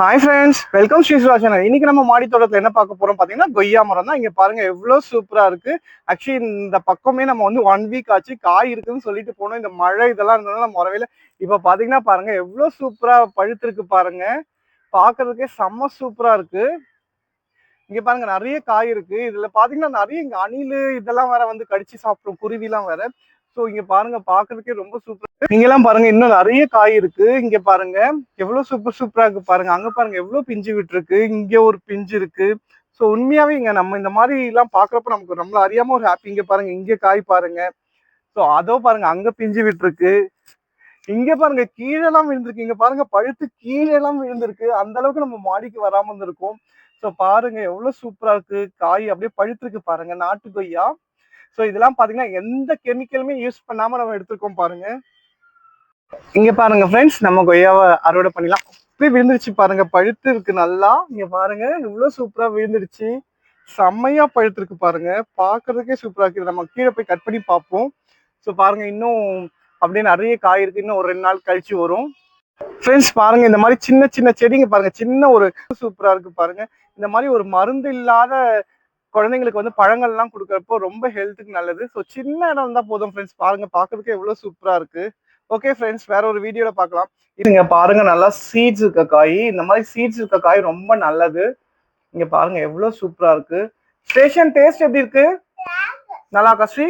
Hi friends welcome ஸ்ரீஸ்ராஜன் இன்னைக்கு நம்ம மாடி தோட்டத்தில் என்ன பார்க்க போறோம் பார்த்தீங்கன்னா கொய்யா மரம் தான். இங்கே பாருங்க எவ்வளோ சூப்பராக இருக்கு. ஆக்சுவலி இந்த பக்கமே நம்ம வந்து ஒன் வீக் ஆச்சு. காய் இருக்குன்னு சொல்லிட்டு போனோம். இந்த மழை இதெல்லாம் இருந்ததுனால முறையில இப்போ பாத்தீங்கன்னா பாருங்க எவ்வளோ சூப்பராக பழுத்திருக்கு பாருங்க. பார்க்கறதுக்கே செம்ம சூப்பராக இருக்கு. இங்க பாருங்க நிறைய காய் இருக்கு. இதுல பாத்தீங்கன்னா நிறைய இங்கே அணில் இதெல்லாம் வேற வந்து கடிச்சு சாப்பிடும். குருவிலாம் வேற. ஸோ இங்க பாருங்க பார்க்கறதுக்கே ரொம்ப சூப்பர் நீங்க எல்லாம் பாருங்க இன்னும் நிறைய காய் இருக்கு. இங்க பாருங்க எவ்வளவு சூப்பர் சூப்பரா இருக்கு பாருங்க. அங்க பாருங்க எவ்வளவு பிஞ்சு விட்டுருக்கு. இங்க ஒரு பிஞ்சு இருக்கு. ஸோ உண்மையாவே இங்க நம்ம இந்த மாதிரி எல்லாம் பாக்குறப்ப நமக்கு நம்மள அறியாம ஒரு ஹாப்பி இங்க பாருங்க இங்க காய் பாருங்க. ஸோ அதோ பாருங்க அங்க பிஞ்சு விட்டுருக்கு. இங்க பாருங்க கீழெல்லாம் விழுந்திருக்கு. இங்க பாருங்க பழுத்து கீழே எல்லாம் விழுந்திருக்கு. அந்த அளவுக்கு நம்ம மாடிக்கு வராம இருந்திருக்கோம். ஸோ பாருங்க எவ்வளவு சூப்பரா இருக்கு. காய் அப்படியே பழுத்திருக்கு பாருங்க நாட்டு கொய்யா ஸோ இதெல்லாம் பாத்தீங்கன்னா எந்த கெமிக்கலுமே யூஸ் பண்ணாம நம்ம எடுத்திருக்கோம் பாருங்க. இங்க பாருங்க ஃப்ரெண்ட்ஸ் நம்ம கொய்யாவை அறுவடை பண்ணிடலாம். அப்படியே விழுந்துருச்சு பாருங்க பழுத்து இருக்கு நல்லா. இங்க பாருங்க இவ்வளவு சூப்பரா விழுந்துருச்சு. செம்மையா பழுத்திருக்கு பாருங்க. பாக்குறதுக்கே சூப்பரா இருக்கு. நம்ம கீழே போய் கட் பண்ணி பார்ப்போம். ஸோ பாருங்க இன்னும் அப்படியே நிறைய காய் இருக்கு. இன்னும் ஒரு ரெண்டு நாள் கழிச்சு வரும். ஃப்ரெண்ட்ஸ் பாருங்க இந்த மாதிரி சின்ன சின்ன செடிங்க பாருங்க. சின்ன ஒரு சூப்பரா இருக்கு பாருங்க. இந்த மாதிரி ஒரு மருந்து இல்லாத குழந்தைங்களுக்கு வந்து பழங்கள்லாம் கொடுக்குறப்போ ரொம்ப ஹெல்த்துக்கு நல்லது. ஸோ சின்ன இடம் இருந்தால் போதும் ஃப்ரெண்ட்ஸ் பாருங்க பார்க்கறதுக்கு எவ்வளோ சூப்பராக இருக்கு. ஓகே ஃப்ரெண்ட்ஸ் வேற ஒரு வீடியோல பார்க்கலாம். இதுங்க பாருங்க நல்லா சீட்ஸ் இருக்க காய். இந்த மாதிரி சீட்ஸ் இருக்க காய் ரொம்ப நல்லது. இங்க பாருங்க எவ்வளோ சூப்பரா இருக்கு. ஸ்டேஷன் டேஸ்ட் எப்படி இருக்கு? நல்லா இருக்கா ஸ்ரீ?